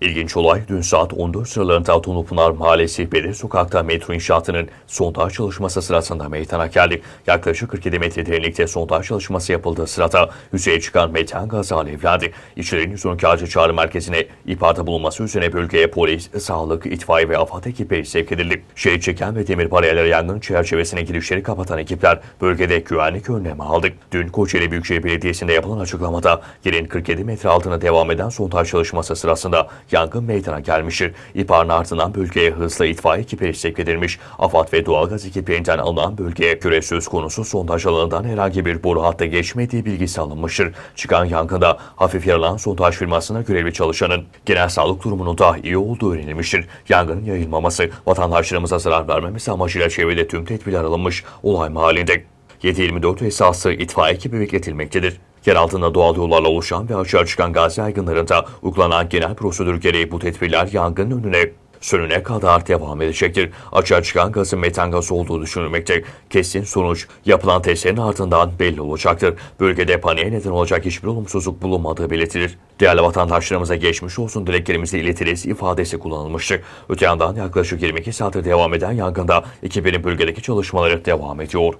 İlginç olay dün saat 14 sıralarında Tunupınar Mahallesi Bedir Sokak'ta metro inşaatının sondaj çalışması sırasında meydana geldi. Yaklaşık 47 metre derinlikte sondaj çalışması yapıldığı sırada yüzeye çıkan metan gazı alevlendi. İşçilerin 112 acil çağrı merkezine ihbarda bulunması üzerine bölgeye polis, sağlık, itfaiye ve AFAD ekipleri sevk edildi. Şehit çeken ve demir bariyerlere yangın çerçevesine girişleri kapatan ekipler bölgede güvenlik önlemi aldı. Dün Kocaeli Büyükşehir Belediyesi'nde yapılan açıklamada yerin 47 metre altına devam eden sondaj çalışması sırasında yangın meydana gelmiştir. İhbarın ardından bölgeye hızla itfaiye ekipleri sevk edilmiş. AFAD ve doğalgaz ekiplerinden alınan bölgeye göre söz konusu sondaj alanından herhangi bir boru hattı geçmediği bilgisi alınmıştır. Çıkan yangında hafif yaralanan sondaj firmasına görevli çalışanın genel sağlık durumunun da iyi olduğu öğrenilmiştir. Yangının yayılmaması, vatandaşlarımıza zarar vermemesi amacıyla çevrede tüm tedbirler alınmış olay mahallinde. 7-24 esası itfaiye ekibi bekletilmektedir. Yer altında doğal yollarla oluşan ve açığa çıkan gaz yaygınlarında uygulanan genel prosedür gereği bu tedbirler yangının önüne sönüne kadar devam edecektir. Açığa çıkan gazın metan gazı olduğu düşünülmekte. Kesin sonuç yapılan testlerin ardından belli olacaktır. Bölgede paniğe neden olacak hiçbir olumsuzluk bulunmadığı belirtilir. Değerli vatandaşlarımıza geçmiş olsun dileklerimizi iletiriz ifadesi kullanılmıştır. Öte yandan yaklaşık 22 saattir devam eden yangında ekiplerin bölgedeki çalışmaları devam ediyor.